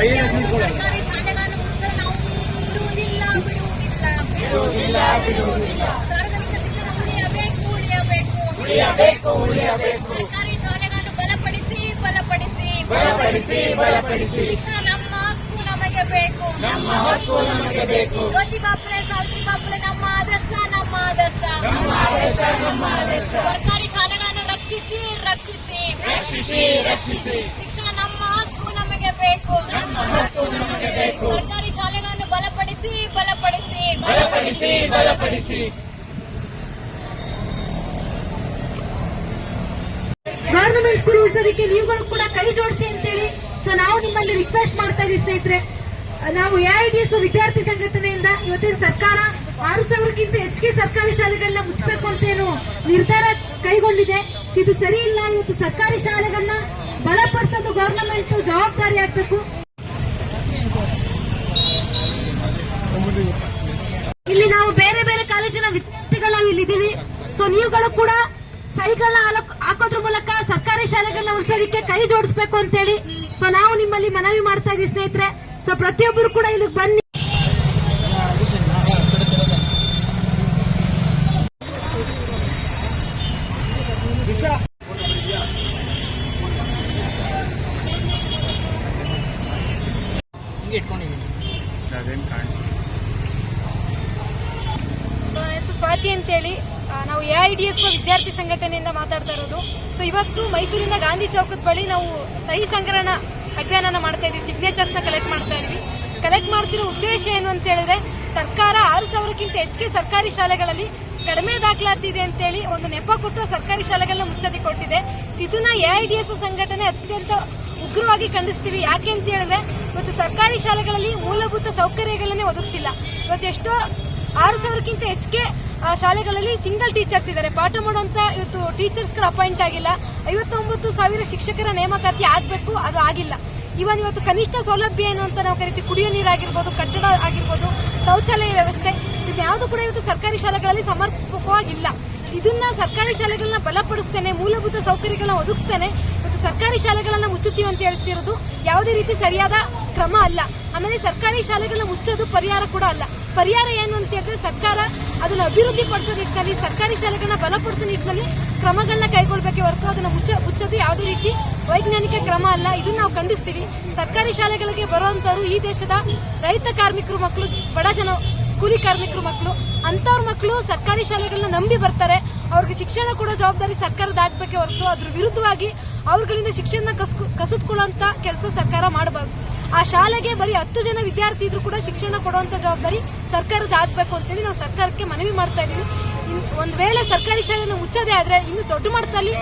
ಸರ್ಕಾರಿ ಶಾಲೆಗಳನ್ನು ಮುಚ್ಚಲು ನಾವು ಬಿಡುವುದಿಲ್ಲ ಬಿಡುವುದಿಲ್ಲ ಬಿಡುವುದಿಲ್ಲ ಬಿಡುವುದಿಲ್ಲ ಸಾರ್ವಜನಿಕ ಶಿಕ್ಷಣ ಉಳಿಯಬೇಕು ಉಳಿಯಬೇಕು ಉಳಿಯಬೇಕು ಸರ್ಕಾರಿ ಶಾಲೆಗಳನ್ನು ಬಲಪಡಿಸಿ ಬಲಪಡಿಸಿ ಬಲಪಡಿಸಿ ಬಲಪಡಿಸಿ ಶಿಕ್ಷಣ ನಮ್ಮ ಹಕ್ಕು ನಮಗೆ ಬೇಕು ನಮ್ಮ ಹಕ್ಕು ನಮಗೆ ಬೇಕು ಜ್ಯೋತಿ ಬಾಪುಲೆ ಬಾಪುಲೆ ನಮ್ಮ ಆದರ್ಶ ನಮ್ಮ ಆದರ್ಶ ನಮ್ಮ ಆದರ್ಶ ನಮ್ಮ ಆದರ್ಶ ಸರ್ಕಾರಿ ಶಾಲೆಗಳನ್ನು ರಕ್ಷಿಸಿ ರಕ್ಷಿಸಿ ರಕ್ಷಿಸಿ ರಕ್ಷಿಸಿ ಶಿಕ್ಷಣ ನಮ್ಮ ಬೇಕು ಸರ್ಕಾರಿ ಶಾಲೆಗಳನ್ನು ಬಲಪಡಿಸಿ ಬಲಪಡಿಸಿ. ಬಲಪಡಿಸಿ ಬಲಪಡಿಸಿ. ಗವರ್ನಮೆಂಟ್ ಸ್ಕೂಲ್ ಉಳಿಸೋದಕ್ಕೆ ನೀವುಗಳು ಕೂಡ ಕೈ ಜೋಡಿಸಿ ಅಂತೇಳಿ. ಸೊ ನಾವು ನಿಮ್ಮಲ್ಲಿ ರಿಕ್ವೆಸ್ಟ್ ಮಾಡ್ತಾ ಇದೀವಿ ಸ್ನೇಹಿತರೆ. ನಾವು ಎಐಡಿಎಸ್ ವಿದ್ಯಾರ್ಥಿ ಸಂಘಟನೆಯಿಂದ ಇವತ್ತಿನ ಸರ್ಕಾರ ಆರು ಸಾವಿರಕ್ಕಿಂತ ಹೆಚ್ಚಿಗೆ ಸರ್ಕಾರಿ ಶಾಲೆಗಳನ್ನ ಮುಚ್ಚಬೇಕು ಅಂತ ಏನು ನಿರ್ಧಾರ ಕೈಗೊಂಡಿದೆ. ಇದು ಸರಿ ಇಲ್ಲ. ಇವತ್ತು ಸರ್ಕಾರಿ ಶಾಲೆಗಳನ್ನ ಬಲಪಡಿಸೋದು ಗವರ್ನಮೆಂಟ್ ಜವಾಬ್ದಾರಿ ಆಗ್ಬೇಕು. ಇಲ್ಲಿ ನಾವು ಬೇರೆ ಬೇರೆ ಕಾಲೇಜಿನ ವಿದ್ಯಾರ್ಥಿಗಳು ಇಲ್ಲಿ ಇದೀವಿ ಸೊ ನೀವುಗಳು ಕೂಡ ಸೈಗಳನ್ನ ಹಾಕೋದ್ರ ಮೂಲಕ ಸರ್ಕಾರಿ ಶಾಲೆಗಳನ್ನ ಉಳಿಸೋದಕ್ಕೆ ಕೈ ಜೋಡಿಸ್ಬೇಕು ಅಂತೇಳಿ. ಸೊ ನಾವು ನಿಮ್ಮಲ್ಲಿ ಮನವಿ ಮಾಡ್ತಾ ಇದೀವಿ ಸ್ನೇಹಿತರೆ. ಸೊ ಪ್ರತಿಯೊಬ್ಬರು ಕೂಡ ಇಲ್ಲಿಗೆ ಬನ್ನಿ. ಹೆಸರು ಸ್ವಾತಿ ಅಂತೇಳಿ. ಐ ಡಿ ಎಸ್ ವಿದ್ಯಾರ್ಥಿ ಸಂಘಟನೆಯಿಂದ ಮಾತಾಡ್ತಾ ಇರೋದು. ಸೊ ಇವತ್ತು ಮೈಸೂರಿನ ಗಾಂಧಿ ಚೌಕದ ಬಳಿ ನಾವು ಸಹಿ ಸಂಗ್ರಹಣ ಅಭಿಯಾನನ ಮಾಡ್ತಾ ಇದೀವಿ ಸಿಗ್ನೇಚರ್ಸ್ನ ಕಲೆಕ್ಟ್ ಮಾಡ್ತಾ ಇದ್ವಿ ಕಲೆಕ್ಟ್ ಮಾಡ್ತಿರೋ ಉದ್ದೇಶ ಏನು ಅಂತ ಹೇಳಿದ್ರೆ, ಸರ್ಕಾರ ಆರು ಸಾವಿರಕ್ಕಿಂತ ಹೆಚ್ಚಿಗೆ ಸರ್ಕಾರಿ ಶಾಲೆಗಳಲ್ಲಿ ಕಡಿಮೆ ದಾಖಲಾತಿ ಇದೆ ಅಂತೇಳಿ ಒಂದು ನೆಪ ಕೊಟ್ಟು ಸರ್ಕಾರಿ ಶಾಲೆಗಳನ್ನ ಮುಚ್ಚದಿ ಕೊಟ್ಟಿದೆ. ಇದನ್ನ ಎಐಡಿಎಸ್ ಸಂಘಟನೆ ಅತ್ಯಂತ ಉಗ್ರವಾಗಿ ಖಂಡಿಸ್ತೀವಿ. ಯಾಕೆ ಅಂತ ಹೇಳಿದ್ರೆ, ಇವತ್ತು ಸರ್ಕಾರಿ ಶಾಲೆಗಳಲ್ಲಿ ಮೂಲಭೂತ ಸೌಕರ್ಯಗಳನ್ನೇ ಒದಗಿಸಿಲ್ಲ. ಇವತ್ತು ಎಷ್ಟೋ ಆರು ಸಾವಿರಕ್ಕಿಂತ ಹೆಚ್ಚಿಗೆ ಶಾಲೆಗಳಲ್ಲಿ ಸಿಂಗಲ್ ಟೀಚರ್ಸ್ ಇದ್ದಾರೆ. ಪಾಠ ಮಾಡುವಂತ ಇವತ್ತು ಟೀಚರ್ಸ್ಗಳು ಅಪಾಯಿಂಟ್ ಆಗಿಲ್ಲ. ಐವತ್ತೊಂಬತ್ತು ಸಾವಿರ ಶಿಕ್ಷಕರ ನೇಮಕಾತಿ ಆಗಬೇಕು, ಅದು ಆಗಿಲ್ಲ. ಇವನ್ ಇವತ್ತು ಕನಿಷ್ಠ ಸೌಲಭ್ಯ ಏನು ಅಂತ ನಾವು ಕರಿತೀವಿ. ಕುಡಿಯೋ ನೀರಾಗಿರ್ಬೋದು ಕಟ್ಟಡ ಆಗಿರ್ಬೋದು, ಶೌಚಾಲಯ ವ್ಯವಸ್ಥೆ ಯಾವುದು ಕೂಡ ಇವತ್ತು ಸರ್ಕಾರಿ ಶಾಲೆಗಳಲ್ಲಿ ಸಮರ್ಪಕವಾಗಿಲ್ಲ. ಇದನ್ನ ಸರ್ಕಾರಿ ಶಾಲೆಗಳನ್ನ ಬಲಪಡಿಸ್ತೇನೆ, ಮೂಲಭೂತ ಸೌಕರ್ಯಗಳನ್ನ ಒದಗಿಸ್ತೇನೆ. ಸರ್ಕಾರಿ ಶಾಲೆಗಳನ್ನ ಮುಚ್ಚುತ್ತೀವಿ ಅಂತ ಹೇಳ್ತಿರೋದು ಯಾವುದೇ ರೀತಿ ಸರಿಯಾದ ಕ್ರಮ ಅಲ್ಲ. ಆಮೇಲೆ ಸರ್ಕಾರಿ ಶಾಲೆಗಳನ್ನ ಮುಚ್ಚೋದು ಪರಿಹಾರ ಕೂಡ ಅಲ್ಲ. ಪರಿಹಾರ ಏನು ಅಂತ ಹೇಳಿದ್ರೆ ಸರ್ಕಾರ ಅದನ್ನ ಅಭಿವೃದ್ಧಿ ಪಡಿಸೋ ನಿಟ್ಟಿನಲ್ಲಿ, ಸರ್ಕಾರಿ ಶಾಲೆಗಳನ್ನ ಬಲಪಡಿಸೋ ನಿಟ್ಟಿನಲ್ಲಿ ಕ್ರಮಗಳನ್ನ ಕೈಗೊಳ್ಬೇಕೆ ಹೊರತು ಅದನ್ನ ಮುಚ್ಚ, ಮುಚ್ಚೋದು ಯಾವುದೇ ರೀತಿ ವೈಜ್ಞಾನಿಕ ಕ್ರಮ ಅಲ್ಲ. ಇದನ್ನ ನಾವು ಖಂಡಿಸ್ತೀವಿ. ಸರ್ಕಾರಿ ಶಾಲೆಗಳಿಗೆ ಬರುವಂತವರು ಈ ದೇಶದ ರೈತ ಕಾರ್ಮಿಕರು ಮಕ್ಕಳು, ಬಡ ಜನ, ಕೂಲಿ ಕಾರ್ಮಿಕರು ಮಕ್ಕಳು ಅಂತವ್ರ ಮಕ್ಕಳು ಸರ್ಕಾರಿ ಶಾಲೆಗಳನ್ನ ನಂಬಿ ಬರ್ತಾರೆ. ಅವ್ರಿಗೆ ಶಿಕ್ಷಣ ಕೊಡೋ ಜವಾಬ್ದಾರಿ ಸರ್ಕಾರದ ಆಗ್ಬೇಕೆ ಹೊರತು ಅದ್ರ ವಿರುದ್ಧವಾಗಿ ಅವ್ರಗಳಿಂದ ಶಿಕ್ಷಣ ಕಸಿದ್ಕೊಳ್ಳುವಂತ ಕೆಲಸ ಸರ್ಕಾರ ಮಾಡಬಾರ್ದು. ಆ ಶಾಲೆಗೆ ಬರೀ ಹತ್ತು ಜನ ವಿದ್ಯಾರ್ಥಿ ಇದ್ರು ಕೂಡ ಶಿಕ್ಷಣ ಕೊಡುವಂತ ಜವಾಬ್ದಾರಿ ಸರ್ಕಾರದ ಆಗ್ಬೇಕು ಅಂತೇಳಿ ನಾವು ಸರ್ಕಾರಕ್ಕೆ ಮನವಿ ಮಾಡ್ತಾ ಇದೀವಿ ಒಂದ್ ವೇಳೆ ಸರ್ಕಾರಿ ಶಾಲೆಯನ್ನು ಮುಚ್ಚೋದೇ ಆದ್ರೆ ಇನ್ನು ದೊಡ್ಡ ಮಟ್ಟದಲ್ಲಿ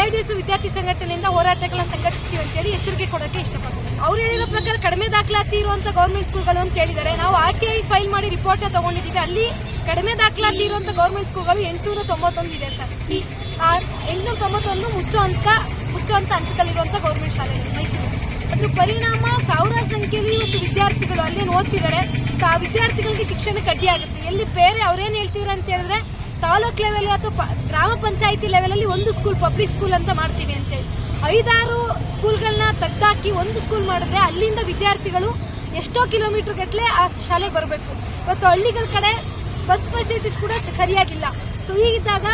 ಎಐಡಿಎಸ್ ವಿದ್ಯಾರ್ಥಿ ಸಂಘಟನೆಯಿಂದ ಹೋರಾಟಗಳನ್ನ ಸಂಘಟಿಸ್ತೀವಿ ಅಂತೇಳಿ ಎಚ್ಚರಿಕೆ ಕೊಡೋಕೆ ಇಷ್ಟಪಡ್ತೀವಿ ಅವ್ರು ಹೇಳಿರೋ ಪ್ರಕಾರ ಕಡಿಮೆ ದಾಖಲಾತಿ ಇರುವಂತ ಗೌರ್ಮೆಂಟ್ ಸ್ಕೂಲ್ಗಳು ಅಂತ ಹೇಳಿದ್ದಾರೆ. ನಾವು ಆರ್ ಟಿ ಐ ಫೈಲ್ ಮಾಡಿ ರಿಪೋರ್ಟ್ ತಗೊಂಡಿದೀವಿ ಅಲ್ಲಿ ಕಡಿಮೆ ದಾಖಲಾತಿ ಇರುವಂತ ಗೌರ್ಮೆಂಟ್ ಸ್ಕೂಲ್ಗಳು ಎಂಟುನೂರ ತೊಂಬತ್ತೊಂದು ಇದೆ ಸರ್. ಎಂಟುನೂರ ತೊಂಬತ್ತೊಂದು ಮುಚ್ಚುವಂತ ಮುಚ್ಚುವಂತ ಹಂತದಲ್ಲಿರುವಂತ ಗೌರ್ಮೆಂಟ್ ಶಾಲೆ ಮೈಸೂರು. ಅದ್ರ ಪರಿಣಾಮ ಸಾವಿರಾರು ಸಂಖ್ಯೆಯಲ್ಲಿ ಇವತ್ತು ವಿದ್ಯಾರ್ಥಿಗಳು ಅಲ್ಲೇನು ಓದ್ತಿದ್ದಾರೆ. ಆ ವಿದ್ಯಾರ್ಥಿಗಳಿಗೆ ಶಿಕ್ಷಣ ಕಡ್ಡಿ ಆಗುತ್ತೆ. ಎಲ್ಲಿ ಬೇರೆ ಅವ್ರೇನ್ ಹೇಳ್ತೀರ ಅಂತ ಹೇಳಿದ್ರೆ, ತಾಲೂಕ್ ಲೆವೆಲ್ ಅಥವಾ ಗ್ರಾಮ ಪಂಚಾಯಿತಿ ಲೆವೆಲ್ ಅಲ್ಲಿ ಒಂದು ಸ್ಕೂಲ್ ಪಬ್ಲಿಕ್ ಸ್ಕೂಲ್ ಅಂತ ಮಾಡ್ತೀವಿ ಅಂತೇಳಿ ಐದಾರು ಸ್ಕೂಲ್ಗಳನ್ನ ತೆಗ್ದಾಕಿ ಒಂದು ಸ್ಕೂಲ್ ಮಾಡಿದ್ರೆ ಅಲ್ಲಿಂದ ವಿದ್ಯಾರ್ಥಿಗಳು ಎಷ್ಟೋ ಕಿಲೋಮೀಟರ್ ಗಟ್ಟಲೆ ಆ ಶಾಲೆಗೆ ಬರಬೇಕು. ಇವತ್ತು ಹಳ್ಳಿಗಳ ಕಡೆ ಬಸ್ ಫೆಸಿಲಿಟೀಸ್ ಕೂಡ ಸರಿಯಾಗಿಲ್ಲ. ಸೊ ಹೀಗಿದ್ದಾಗ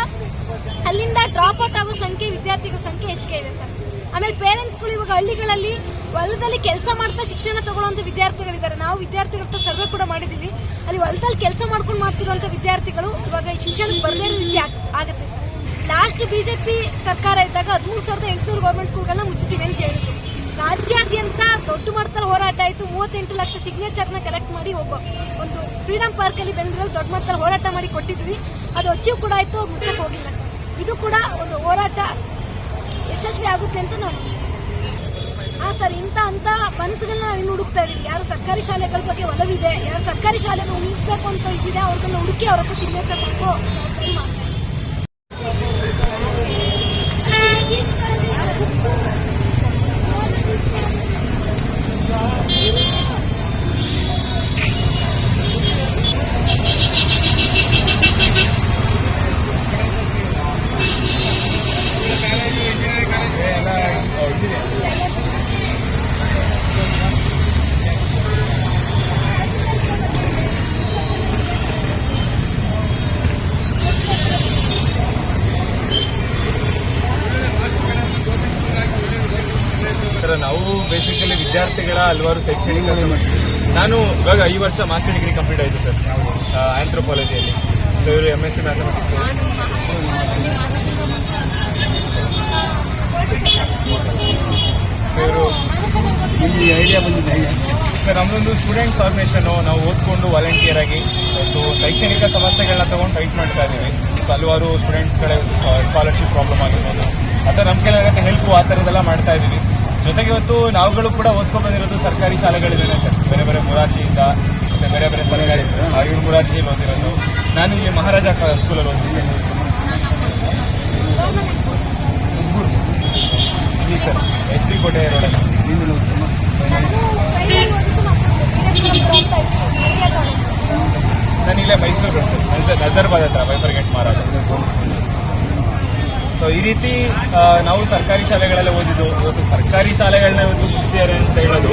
ಅಲ್ಲಿಂದ ಡ್ರಾಪ್ ಔಟ್ ಆಗೋ ಸಂಖ್ಯೆ, ವಿದ್ಯಾರ್ಥಿಗಳ ಸಂಖ್ಯೆ ಹೆಚ್ಚಿಗೆ ಇದೆ ಸರ್. ಆಮೇಲೆ ಪೇರೆಂಟ್ಸ್ಗಳು ಇವಾಗ ಹಳ್ಳಿಗಳಲ್ಲಿ ಹೊಲದಲ್ಲಿ ಕೆಲಸ ಮಾಡ್ತಾ ಶಿಕ್ಷಣ ತಗೊಳ್ಳುವಂಥ ವಿದ್ಯಾರ್ಥಿಗಳಿದ್ದಾರೆ. ನಾವು ವಿದ್ಯಾರ್ಥಿಗಳ ಸರ್ವೆ ಕೂಡ ಮಾಡಿದೀವಿ ಅಲ್ಲಿ ಹೊಲದಲ್ಲಿ ಕೆಲಸ ಮಾಡ್ಕೊಂಡು ಮಾಡ್ತಿರುವಂತ ವಿದ್ಯಾರ್ಥಿಗಳು ಇವಾಗ ಶಿಕ್ಷಣಕ್ಕೆ ಬರದೇ ರೀತಿ ಆಗುತ್ತೆ ಸರ್. ಲಾಸ್ಟ್ ಬಿಜೆಪಿ ಸರ್ಕಾರ ಇದ್ದಾಗ ಹದಿಮೂರು ಸಾವಿರದ ಎಂಟುನೂರು ಗೌರ್ಮೆಂಟ್ ಸ್ಕೂಲ್ಗಳನ್ನ ಮುಚ್ಚುತ್ತೀವಿ ಅಂತ ಹೇಳಿದ್ರು. ರಾಜ್ಯಾದ್ಯಂತ ದೊಡ್ಡ ಮಟ್ಟದಲ್ಲಿ ಹೋರಾಟ ಆಯಿತು. ಮೂವತ್ತೆಂಟು ಲಕ್ಷ ಸಿಗ್ನೇಚರ್ನ ಕಲೆಕ್ಟ್ ಮಾಡಿ ಒಬ್ಬ ಒಂದು ಫ್ರೀಡಂ ಪಾರ್ಕಲ್ಲಿ ಬೆಂಗಳೂರಲ್ಲಿ ದೊಡ್ಡ ಮಟ್ಟದಲ್ಲಿ ಹೋರಾಟ ಮಾಡಿ ಕೊಟ್ಟಿದ್ವಿ ಅದು ಅಚೀವ್ ಕೂಡ ಆಯಿತು, ಮುಚ್ಚಕ್ಕೆ ಹೋಗಿಲ್ಲ ಸರ್. ಇದು ಕೂಡ ಒಂದು ಹೋರಾಟ ಯಶಸ್ವಿ ಆಗುತ್ತೆ ಅಂತ ನಾನು ಹಾ ಸರ್ ಇಂಥ ಅಂತ ಮನಸ್ಸುಗಳನ್ನ ನಾವು ಇನ್ನು ಹುಡುಕ್ತಾ ಇದೀವಿ. ಯಾರು ಸರ್ಕಾರಿ ಶಾಲೆಗಳ ಬಗ್ಗೆ ಒಲವಿದೆ, ಯಾರು ಸರ್ಕಾರಿ ಶಾಲೆಗಳು ಉಳಿಸ್ಬೇಕು ಅಂತ ಇದ್ದಿದೆ ಅವ್ರನ್ನ ಹುಡುಕಿ ಅವ್ರ ಹತ್ರ ಸಿಗ್ನೇಚರ್ ಸಾಕು ಸರ್ ನಾವು ಬೇಸಿಕಲಿ ವಿದ್ಯಾರ್ಥಿಗಳ ಹಲವಾರು ಶೈಕ್ಷಣಿಕ ನಾನು ಇವಾಗ ಈ ವರ್ಷ ಮಾಸ್ಟರ್ ಡಿಗ್ರಿ ಕಂಪ್ಲೀಟ್ ಆಯಿತು ಸರ್ ಆಂಥ್ರೋಪಾಲಜಿಯಲ್ಲಿ ಇವರು ಎಂ ಎಸ್ ಸಿ ಮ್ಯಾಥಮೆಟಿಕ್ಸ್ ಇವರು ಐಡಿಯಾ ಬಂದಿದೆ ಸರ್ ನಮ್ಮದೊಂದು ಸ್ಟೂಡೆಂಟ್ಸ್ ಆರ್ಗನೈಸೇಷನ್ ನಾವು ಓದ್ಕೊಂಡು ವಾಲಂಟಿಯರ್ ಆಗಿ ಒಂದು ಶೈಕ್ಷಣಿಕ ಸಮಸ್ಯೆಗಳನ್ನ ತಗೊಂಡು ಫೈಟ್ ಮಾಡ್ತಾ ಇದ್ದೀವಿ. ಹಲವಾರು ಸ್ಟೂಡೆಂಟ್ಸ್ ಕಡೆ ಸ್ಕಾಲರ್ಶಿಪ್ ಪ್ರಾಬ್ಲಮ್ ಆಗಿರ್ಬೋದು. ಅಥವಾ ನಮ್ಮ ಹೆಲ್ಪ್ ಆ ಥರದ್ದೆಲ್ಲ ಮಾಡ್ತಾ ಇದ್ದೀವಿ. ಜೊತೆಗೆ ಇವತ್ತು ನಾವುಗಳು ಕೂಡ ಓದ್ಕೊಂಡು ಬಂದಿರೋದು ಸರ್ಕಾರಿ ಶಾಲೆಗಳಿದ್ದೇನೆ ಸರ್. ಬೇರೆ ಬೇರೆ ಮುರಾರ್ಜಿಯಿಂದ, ಮತ್ತೆ ಬೇರೆ ಬೇರೆ ಸರ್ಕಾರಿ ಇವ್ರು ಮುರಾರ್ಜಿಯಲ್ಲಿ ಓದಿರೋದು ನಾನು ಇಲ್ಲಿ ಮಹಾರಾಜ ಸ್ಕೂಲಲ್ಲಿ ಓದಿದ್ದೀನಿ ಸರ್, ಎಸ್ ಡಿ ಕೋಟೆ ನಾನು ಇಲ್ಲೇ ಮೈಸೂರು ಬರ್ತೇನೆ. ನಜರ್ಬಾದ್ ಹತ್ರ ಬೈಫರ್ಗೆಟ್ ಮಾರಾಟ. ಸೊ ಈ ರೀತಿ ನಾವು ಸರ್ಕಾರಿ ಶಾಲೆಗಳಲ್ಲಿ ಓದಿದ್ದು ಇವತ್ತು ಸರ್ಕಾರಿ ಶಾಲೆಗಳನ್ನ ಇವತ್ತು ಮುಗಿಸ್ತಿದ್ದಾರೆ ಅಂತ ಹೇಳೋದು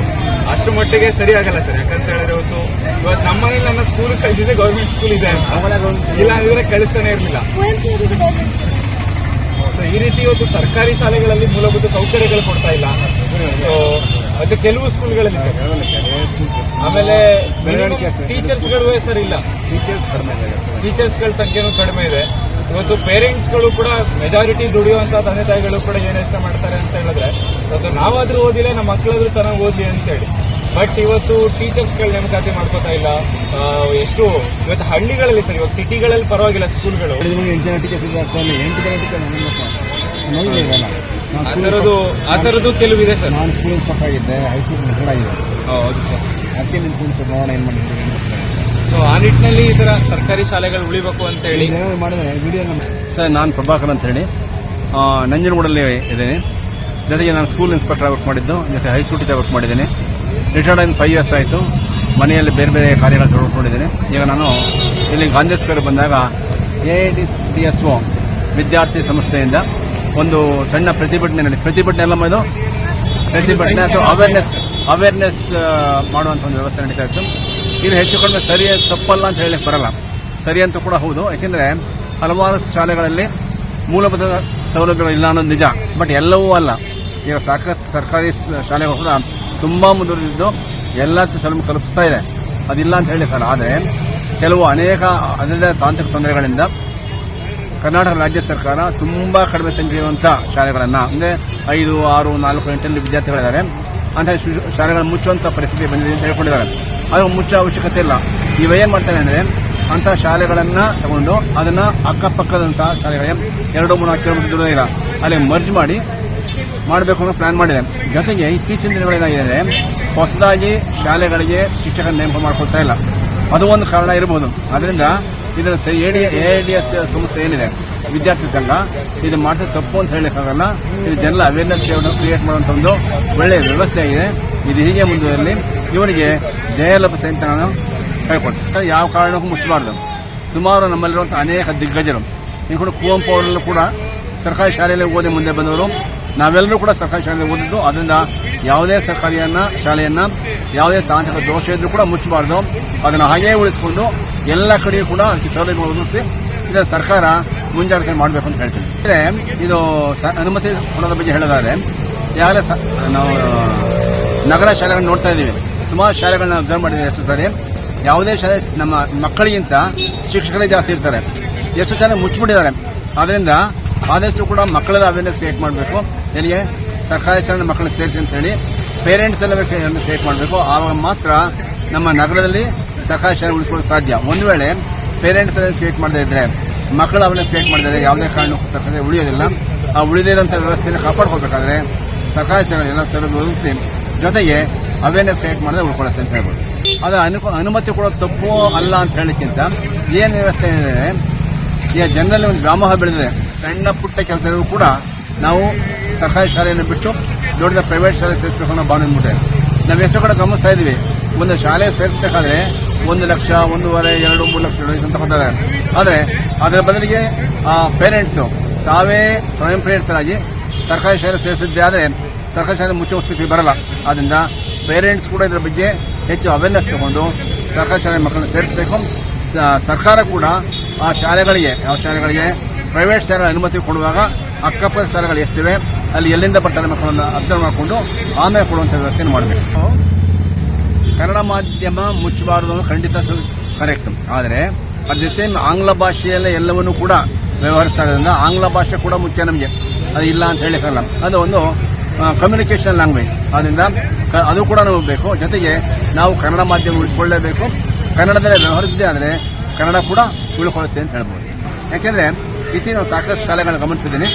ಅಷ್ಟು ಮಟ್ಟಿಗೆ ಸರಿ ಆಗಲ್ಲ ಸರ್. ಯಾಕಂತ ಹೇಳಿದ್ರೆ ಇವತ್ತು ಇವತ್ತು ನಮ್ಮ ಮನೇಲಿ ನನ್ನ ಸ್ಕೂಲ್ ಕಳಿಸಿದ್ರೆ ಗೌರ್ಮೆಂಟ್ ಸ್ಕೂಲ್ ಇದೆ ಇಲ್ಲ ಅಂದ್ರೆ ಕಳಿಸ್ತಾನೆ ಇರಲಿಲ್ಲ. ಸೊ ಈ ರೀತಿ ಇವತ್ತು ಸರ್ಕಾರಿ ಶಾಲೆಗಳಲ್ಲಿ ಮೂಲಭೂತ ಸೌಕರ್ಯಗಳು ಕೊಡ್ತಾ ಇಲ್ಲ. ಸೊ ಮತ್ತೆ ಕೆಲವು ಸ್ಕೂಲ್ಗಳಲ್ಲಿ ಸರ್. ಆಮೇಲೆ ಟೀಚರ್ಸ್ಗಳು ಸರ್ ಇಲ್ಲ. ಟೀಚರ್ಸ್ ಕಡಿಮೆ ಟೀಚರ್ಸ್ಗಳ ಸಂಖ್ಯೆನೂ ಕಡಿಮೆ ಇದೆ. ಇವತ್ತು ಪೇರೆಂಟ್ಸ್ಗಳು ಕೂಡ ಮೆಜಾರಿಟಿ ದುಡಿಯುವಂತ ತಂದೆ ತಾಯಿಗಳು ಕೂಡ ಏನು ಯೋಚನೆ ಮಾಡ್ತಾರೆ ಅಂತ ಹೇಳಿದ್ರೆ ಇವತ್ತು ನಾವಾದ್ರೂ ಓದಿಲ್ಲ ನಮ್ಮ ಮಕ್ಕಳಾದ್ರೂ ಚೆನ್ನಾಗಿ ಓದ್ಲಿ ಅಂತೇಳಿ. ಬಟ್ ಇವತ್ತು ಟೀಚರ್ಸ್ಗಳು ನೇಮಕಾತಿ ಮಾಡ್ಕೋತಾ ಇಲ್ಲ. ಎಷ್ಟು ಇವತ್ತು ಹಳ್ಳಿಗಳಲ್ಲಿ ಸರ್ ಇವಾಗ ಸಿಟಿಗಳಲ್ಲಿ ಪರವಾಗಿಲ್ಲ ಸ್ಕೂಲ್ಗಳು ಇದೆ ಆ ಥರದ್ದು ಆ ಥರದ್ದು ಕೆಲವಿದೆ ಸರ್. ನಾನು ಸ್ಕೂಲ್ ಇನ್ಸ್ಪೆಕ್ಟರ್ ಆಗಿದ್ದೆ ಹೈಸ್ಕೂಲ್ ಮೆಟ್ರೋಡ್ ಆಗಿದೆ ಹೌದು ಸರ್. ಅದಕ್ಕೆ ನಿಮ್ಗೆ ನೋಡೋಣ ಏನು ಮಾಡಿದ್ರು? ಸೊ ಆ ನಿಟ್ಟಿನಲ್ಲಿ ಈ ತರ ಸರ್ಕಾರಿ ಶಾಲೆಗಳು ಉಳಿಬೇಕು ಅಂತ ಹೇಳಿ. ಸರ್ ನಾನು ಪ್ರಭಾಕರ್ ಅಂತ ಹೇಳಿ. ನಂಜನಗೂಡಲ್ಲಿ ಇದ್ದೇನೆ. ಜೊತೆಗೆ ನಾನು ಸ್ಕೂಲ್ ಇನ್ಸ್ಪೆಕ್ಟರ್ ವರ್ಕ್ ಮಾಡಿದ್ದು ಜೊತೆ ಹೈಸ್ಕೂಲ್ ಟೀಚರ್ ವರ್ಕ್ ಮಾಡಿದ್ದೇನೆ. ರಿಟೈರ್ಡ್ ಆಗಿ ಫೈವ್ ಇಯರ್ಸ್ ಆಯಿತು. ಮನೆಯಲ್ಲಿ ಬೇರೆ ಬೇರೆ ಕಾರ್ಯಗಳನ್ನು ತೊಡ್ಕೊಂಡಿದ್ದೇನೆ ಈಗ ನಾನು ಇಲ್ಲಿ ಗಾಂಧೇಶ್ವರ ಬಂದಾಗ A D D S O ವಿದ್ಯಾರ್ಥಿ ಸಂಸ್ಥೆಯಿಂದ ಒಂದು ಸಣ್ಣ ಪ್ರತಿಭಟನೆ ನಡೆ ಪ್ರತಿಭಟನೆ ಎಲ್ಲ ಇದು? ಪ್ರತಿಭಟನೆ ಅಥವಾ ಅವೇರ್ನೆಸ್ ಅವೇರ್ನೆಸ್ ಮಾಡುವಂಥ ಒಂದು ವ್ಯವಸ್ಥೆ ನಡೀತಾ ಇತ್ತು. ಇದು ಹೆಚ್ಚು ಕಡಿಮೆ ಸರಿ ತಪ್ಪಲ್ಲ ಅಂತ ಹೇಳಲಿಕ್ಕೆ ಬರಲ್ಲ. ಸರಿ ಅಂತ ಕೂಡ ಹೌದು. ಯಾಕೆಂದ್ರೆ ಹಲವಾರು ಶಾಲೆಗಳಲ್ಲಿ ಮೂಲಭೂತ ಸೌಲಭ್ಯಗಳು ಇಲ್ಲ ಅನ್ನೋದು ನಿಜ. ಬಟ್ ಎಲ್ಲವೂ ಅಲ್ಲ. ಈಗ ಸಾಕಷ್ಟು ಸರ್ಕಾರಿ ಶಾಲೆಗಳು ಕೂಡ ತುಂಬಾ ಮುಂದುವರೆದಿದ್ದು. ಎಲ್ಲ ಸೌಲಭ್ಯ ಕಲ್ಪಿಸ್ತಾ ಇದೆ. ಅದಿಲ್ಲ ಅಂತ ಹೇಳಿ ಸರ್. ಆದರೆ ಕೆಲವು ಅನೇಕ ಅದರದೇ ತಾಂತ್ರಿಕ ತೊಂದರೆಗಳಿಂದ ಕರ್ನಾಟಕ ರಾಜ್ಯ ಸರ್ಕಾರ ತುಂಬಾ ಕಡಿಮೆ ಸಂಖ್ಯೆ ಶಾಲೆಗಳನ್ನು, ಅಂದ್ರೆ ಐದು, ಆರು, ನಾಲ್ಕು, ಎಂಟಲ್ಲಿ ವಿದ್ಯಾರ್ಥಿಗಳಿದ್ದಾರೆ. ಅಂತ ಶಾಲೆಗಳನ್ನು ಮುಚ್ಚುವಂತ ಪರಿಸ್ಥಿತಿ ಬಂದಿದೆ ಅಂತ ಹೇಳ್ಕೊಂಡಿದ್ದಾರೆ. ಅದು ಮುಚ್ಚೋ ಅವಶ್ಯಕತೆ ಇಲ್ಲ. ಇವೇನ್ ಮಾಡ್ತಾರೆ ಅಂದ್ರೆ ಅಂತ ಶಾಲೆಗಳನ್ನ ತಗೊಂಡು ಅದನ್ನ ಅಕ್ಕಪಕ್ಕದಂತಹ ಶಾಲೆಗಳಿಗೆ ಎರಡು ಮೂರು ಕಿಲೋಮೀಟರ್ ದೂರ ಇಲ್ಲ. ಅಲ್ಲಿ ಮರ್ಜ್ ಮಾಡಿ ಮಾಡಬೇಕು ಅನ್ನೋ ಪ್ಲಾನ್ ಮಾಡಿದೆ. ಜೊತೆಗೆ ಇತ್ತೀಚಿನ ದಿನಗಳೇನಾಗಿದೆ ಹೊಸದಾಗಿ ಶಾಲೆಗಳಿಗೆ ಶಿಕ್ಷಕರ ನೇಮಕ ಮಾಡ್ಕೊಳ್ತಾ ಇಲ್ಲ. ಅದು ಒಂದು ಕಾರಣ ಇರಬಹುದು ಅದರಿಂದ ಇದರ ಎ ಡಿ ಎಸ್ ಸಂಸ್ಥೆ ಏನಿದೆ? ವಿದ್ಯಾರ್ಥಿ ಸಂಘ ಇದು ಮಾಡಿದ್ರೆ ತಪ್ಪು ಅಂತ ಹೇಳೋಕ್ಕಾಗಲ್ಲ. ಇದು ಜನರ ಅವೇರ್ನೆಸ್ ಕ್ರಿಯೇಟ್ ಮಾಡುವಂತ ಒಂದು ಒಳ್ಳೆಯ ವ್ಯವಸ್ಥೆ ಆಗಿದೆ. ಇದು ಹೀಗೆ ಮುಂದುವರಲಿ. ಇವರಿಗೆ ಜಯಲಭ ಅಂತ ನಾನು ಹೇಳ್ಕೊಡ್ತೀನಿ. ಯಾವ ಕಾರಣಕ್ಕೂ ಮುಚ್ಚಬಾರ್ದು. ಸುಮಾರು ನಮ್ಮಲ್ಲಿರುವಂತಹ ಅನೇಕ ದಿಗ್ಗಜರು. ಇನ್ನು ಕುವೆಂಪು ಅವರಲ್ಲೂ ಕೂಡ ಸರ್ಕಾರಿ ಶಾಲೆಯಲ್ಲಿ ಓದಿ ಮುಂದೆ ಬಂದವರು. ನಾವೆಲ್ಲರೂ ಕೂಡ ಸರ್ಕಾರಿ ಶಾಲೆಯಲ್ಲಿ ಓದಿದ್ದು. ಅದರಿಂದ ಯಾವುದೇ ಸರ್ಕಾರಿಯನ್ನ, ಶಾಲೆಯನ್ನ, ಯಾವುದೇ ತಾಂತ್ರಿಕ ದೋಷ ಇದ್ರೂ ಕೂಡ ಮುಚ್ಚಬಾರ್ದು. ಅದನ್ನು ಹಾಗೇ ಉಳಿಸಿಕೊಂಡು ಎಲ್ಲ ಕಡೆಯೂ ಕೂಡ ಅದಕ್ಕೆ ಸೌಲಭ್ಯ ಒದಗಿಸಿ ಇದರ ಸರ್ಕಾರ ಮುಂಜಾಗ್ರತೆ ಮಾಡಬೇಕು ಅಂತ ಹೇಳ್ತೀನಿ. ಅಂದರೆ ಇದು ಅನುಮತಿ ಕೊಡೋದ್ರ ಬಗ್ಗೆ ಹೇಳೋದಾದ್ರೆ ಈಗಾಗಲೇ ನಾವು ನಗರ ಶಾಲೆಗಳನ್ನ ನೋಡ್ತಾ ಇದ್ದೀವಿ. ಸುಮಾರು ಶಾಲೆಗಳನ್ನ ಅಬ್ಸರ್ವ್ ಮಾಡಿದ್ದೀವಿ ಎಷ್ಟು ಸಾರಿ. ಯಾವುದೇ ಶಾಲೆ ನಮ್ಮ ಮಕ್ಕಳಿಗಿಂತ ಶಿಕ್ಷಕರೇ ಜಾಸ್ತಿ ಇರ್ತಾರೆ. ಎಷ್ಟು ಚೆನ್ನಾಗಿ ಮುಚ್ಚಿಬಿಟ್ಟಿದ್ದಾರೆ. ಆದ್ದರಿಂದ ಆದಷ್ಟು ಕೂಡ ಮಕ್ಕಳೆಲ್ಲ ಅವೇರ್ನೆಸ್ ಕ್ರಿಯೇಟ್ ಮಾಡಬೇಕು. ಎಲ್ಲಿಗೆ ಸರ್ಕಾರಿ ಶಾಲೆ ಮಕ್ಕಳನ್ನ ಸೇರಿಸಿ ಅಂತ ಹೇಳಿ ಪೇರೆಂಟ್ಸ್ ಎಲ್ಲ ಕ್ರಿಯೇಟ್ ಮಾಡಬೇಕು. ಆವಾಗ ಮಾತ್ರ ನಮ್ಮ ನಗರದಲ್ಲಿ ಸರ್ಕಾರಿ ಶಾಲೆ ಉಳಿಸ್ಕೊಳ್ಳೋದು ಸಾಧ್ಯ. ಒಂದು ವೇಳೆ ಪೇರೆಂಟ್ಸ್ ಕ್ರಿಯೇಟ್ ಮಾಡದೇ ಇದ್ರೆ ಮಕ್ಕಳ ಅವೇರ್ನೆಸ್ ಕ್ರಿಯೇಟ್ ಮಾಡಿದರೆ ಯಾವುದೇ ಕಾರಣಕ್ಕೂ ಸರ್ಕಾರ ಉಳಿಯೋದಿಲ್ಲ. ಆ ಉಳಿದಿರೋಂಥ ವ್ಯವಸ್ಥೆಯನ್ನು ಕಾಪಾಡ್ಕೋಬೇಕಾದ್ರೆ ಸರ್ಕಾರಿ ಎಲ್ಲ ಸೌಲಭ್ಯ ಒದಗಿಸಿ, ಜೊತೆಗೆ ಅವೇರ್ನೆಸ್ ಕ್ರಿಯೇಟ್ ಮಾಡಿದ್ರೆ ಉಳ್ಕೊಳ್ಳುತ್ತೆ ಅಂತ ಹೇಳ್ಬೋದು. ಅದು ಅನು- ಅನುಮತಿ ಕೊಡೋದು ತಪ್ಪು ಅಲ್ಲ ಅಂತ ಹೇಳೋಕ್ಕಿಂತ ಏನು ವ್ಯವಸ್ಥೆ ಏನಿದೆ ಈಗ ಜನರಲ್ಲಿ ಒಂದು ವ್ಯಾಮೋಹ ಬೆಳೆದಿದೆ. ಸಣ್ಣ ಪುಟ್ಟ ಕೆಲಸಗಳು ಕೂಡ ನಾವು ಸರ್ಕಾರಿ ಶಾಲೆಯನ್ನು ಬಿಟ್ಟು ದೊಡ್ಡ ಪ್ರೈವೇಟ್ ಶಾಲೆ ಸೇರಿಸಬೇಕು ಅನ್ನೋ ಭಾವನೆ ಮುಟ್ಟೆ ನಾವು ಎಷ್ಟು ಕಡೆ ಗಮನಿಸ್ತಾ ಇದ್ದೀವಿ ಒಂದು ಶಾಲೆ ಸೇರಿಸಬೇಕಾದ್ರೆ ಒಂದು ಲಕ್ಷ, ಒಂದೂವರೆ, ಎರಡು, ಮೂರು ಲಕ್ಷ ಅಂತ ಹೋಗ್ತಾರೆ ಆದರೆ ಅದರ ಬದಲಿಗೆ, ಆ ಪೇರೆಂಟ್ಸು ತಾವೇ ಸ್ವಯಂ ಪ್ರೇರಿತರಾಗಿ ಸರ್ಕಾರಿ ಶಾಲೆ ಸೇರಿಸಿದ್ದೇ ಆದರೆ ಸರ್ಕಾರಿ ಶಾಲೆ ಮುಚ್ಚುವ ಸ್ಥಿತಿ ಬರಲ್ಲ. ಆದ್ದರಿಂದ ಪೇರೆಂಟ್ಸ್ ಕೂಡ ಇದರ ಬಗ್ಗೆ ಹೆಚ್ಚು ಅವೇರ್ನೆಸ್ ತಗೊಂಡು ಸರ್ಕಾರಿ ಶಾಲೆ ಮಕ್ಕಳನ್ನು ಸೇರಿಸಬೇಕು. ಸರ್ಕಾರ ಕೂಡ ಆ ಶಾಲೆಗಳಿಗೆ, ಯಾವ ಶಾಲೆಗಳಿಗೆ ಪ್ರೈವೇಟ್ ಶಾಲೆಗಳ ಅನುಮತಿ ಕೊಡುವಾಗ ಅಕ್ಕಪಕ್ಕದ ಶಾಲೆಗಳು ಎಷ್ಟಿವೆ, ಅಲ್ಲಿ ಎಲ್ಲಿಂದ ಬರ್ತಾರೆ ಮಕ್ಕಳನ್ನು ಅಬ್ಸರ್ವ್ ಮಾಡಿಕೊಂಡು ಆಮೇಲೆ ಕೊಡುವಂಥ ವ್ಯವಸ್ಥೆಯನ್ನು ಮಾಡಬೇಕು. ಕನ್ನಡ ಮಾಧ್ಯಮ ಮುಚ್ಚಬಾರದು ಖಂಡಿತ ಕರೆಕ್ಟ್ ಆದರೆ ಅಟ್ ದಿ ಸೇಮ್ ಆಂಗ್ಲ ಭಾಷೆಯಲ್ಲೇ ಎಲ್ಲವನ್ನೂ ಕೂಡ ವ್ಯವಹರಿಸ್ತಾ ಇರೋದ್ರಿಂದ ಆಂಗ್ಲ ಭಾಷೆ ಕೂಡ ಮುಖ್ಯ ನಮಗೆ. ಅದು ಇಲ್ಲ ಅಂತ ಹೇಳಿಕಲ್ಲ ಅದು ಒಂದು ಕಮ್ಯುನಿಕೇಷನ್ ಲ್ಯಾಂಗ್ವೇಜ್ ಆದ್ದರಿಂದ ಅದು ಕೂಡ ನಮಗೆ ಬೇಕು. ಜೊತೆಗೆ, ನಾವು ಕನ್ನಡ ಮಾಧ್ಯಮ ಉಳಿಸ್ಕೊಳ್ಳೇಬೇಕು. ಕನ್ನಡದಲ್ಲೇ ವ್ಯವಹರಿಸಿದೆ ಆದರೆ, ಕನ್ನಡ ಕೂಡ ಉಳ್ಕೊಳ್ಳುತ್ತೆ ಅಂತ ಹೇಳ್ಬೋದು. ಯಾಕೆಂದರೆ ನಾವು ಸಾಕಷ್ಟು ಶಾಲೆಗಳನ್ನು ಗಮನಿಸಿದ್ದೀನಿ.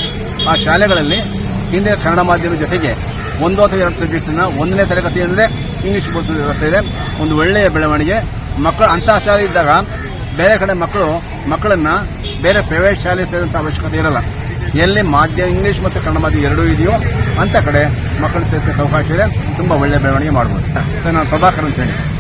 ಆ ಶಾಲೆಗಳಲ್ಲಿ ಹಿಂದಿನ ಕನ್ನಡ ಮಾಧ್ಯಮದ ಜೊತೆಗೆ ಒಂದು ಅಥವಾ ಎರಡು ಸಬ್ಜೆಕ್ಟನ್ನು ಒಂದನೇ ತರಗತಿ ಅಂದರೆ ಇಂಗ್ಲಿಷ್ ಬಸ್ ವ್ಯವಸ್ಥೆ ಇದೆ. ಒಂದು ಒಳ್ಳೆಯ ಬೆಳವಣಿಗೆ. ಮಕ್ಕಳು ಅಂತಹ ಶಾಲೆ ಇದ್ದಾಗ ಬೇರೆ ಕಡೆ ಮಕ್ಕಳು ಮಕ್ಕಳನ್ನ ಬೇರೆ ಪ್ರೈವೇಟ್ ಶಾಲೆ ಸೇರುವಂಥ ಅವಶ್ಯಕತೆ ಇರಲ್ಲ. ಎಲ್ಲಿ ಮಾಧ್ಯಮ ಇಂಗ್ಲಿಷ್ ಮತ್ತು ಕನ್ನಡ ಮಾಧ್ಯಮ ಎರಡೂ ಇದೆಯೋ ಅಂತ ಕಡೆ ಮಕ್ಕಳು ಸೇರಿಸೋಕೆ ಅವಕಾಶ ಇದೆ. ತುಂಬ ಒಳ್ಳೆಯ ಬೆಳವಣಿಗೆ ಮಾಡ್ಬೋದು. ಸರ್, ನಾನು ಪ್ರಭಾಕರ್ ಅಂತ ಹೇಳಿ